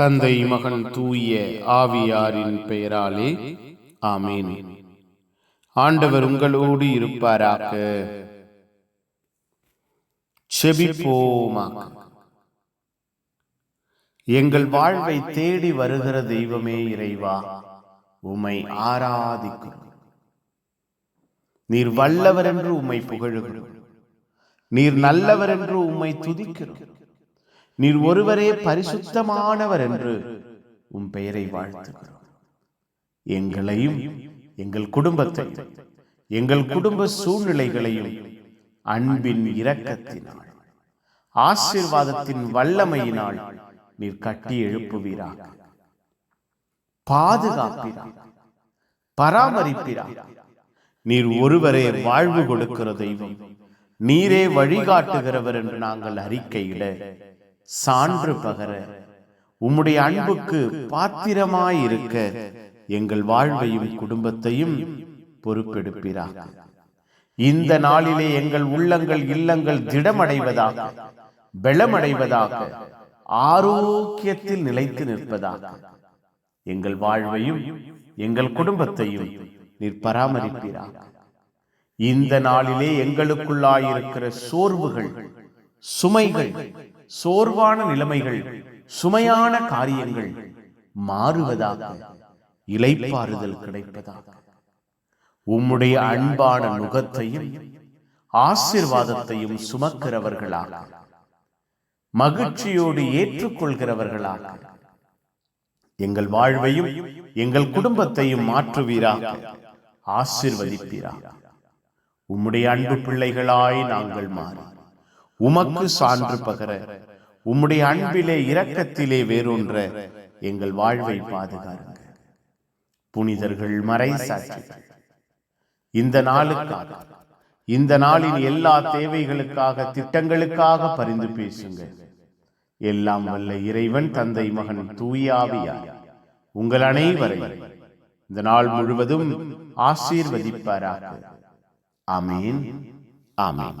தந்தை மகன் தூய ஆவியாரின் பெயராலே ஆமேன். ஆண்டவர் உங்களோடு இருப்பாராக. செபிப்போமாக. எங்கள் வாழ்வை தேடி வருகிற தெய்வமே இறைவா உமை ஆராதிக்கும். நீர் வல்லவர் என்று உம்மை புகழுகிறோம். நீர் நல்லவர் என்று உம்மை துதிக்கிறோம். நீர் ஒருவரே பரிசுத்தமானவர் என்று உம் பெயரை வாழ்த்துகிறோம். எங்களையும் எங்கள் குடும்பத்தையும் எங்கள் குடும்ப சூழ்நிலைகளையும் அன்பின் இரக்கத்தினால் ஆசிர்வாதத்தின் வல்லமையினால் நீர் கட்டி எழுப்புவீராக. பாதுகாப்பீராக. பராமரிப்பீராக. நீர் ஒருவரே வாழ்வு கொடுக்கிற தெய்வம். நீரே வழிகாட்டுகிறவர் என்று நாங்கள் அறிக்கையிட சான்று பகர உம்முடைய அன்புக்கு பாத்திரமாயிருக்க எங்கள் வாழ்வையும் குடும்பத்தையும் பொறுப்பெடுப்பீராக. இந்த நாளிலே எங்கள் உள்ளங்கள் இல்லங்கள் திடமடைவதாக பலமடைவதாக ஆரோக்கியத்தில் நிலைத்து நிற்பதாக. எங்கள் வாழ்வையும் எங்கள் குடும்பத்தையும் நீர் பராமரிப்பீராக. இந்த நாளிலே எங்களுக்குள்ளாயிருக்கிற சோர்வுகள் சுமைகள் சோர்வான நிலைமைகள் சுமையான காரியங்கள் மாறுவதாக இலைப்பாறுதல் கிடைப்பதாக. உம்முடைய அன்பான முகத்தையும் ஆசிர்வாதத்தையும் சுமக்கிறவர்களாக மகிழ்ச்சியோடு ஏற்றுக்கொள்கிறவர்களாக. எங்கள் வாழ்வையும் எங்கள் குடும்பத்தையும் மாற்றுவீராக ஆசிர்வதிப்பீராக. உம்முடைய அன்பு பிள்ளைகளாய் நாங்கள் மாறி உமக்கு சான்று பகர உம்முடைய அன்பிலே இரக்கத்திலே வேறொன்ற எங்கள் வாழ்வை பாதுகாருங்க புனிதர்கள் மறை சாட்சிகள் இந்த நாளுக்காக இந்த நாளின் எல்லா தேவைகளுக்காக திட்டங்களுக்காக பரிந்து பேசுங்க எல்லாம் வல்ல இறைவன் தந்தை மகன் தூயாவியா உங்கள் அனைவரை இந்த நாள் முழுவதும் ஆசீர்வதிப்பாராக. ஆமீன். ஆமீன்.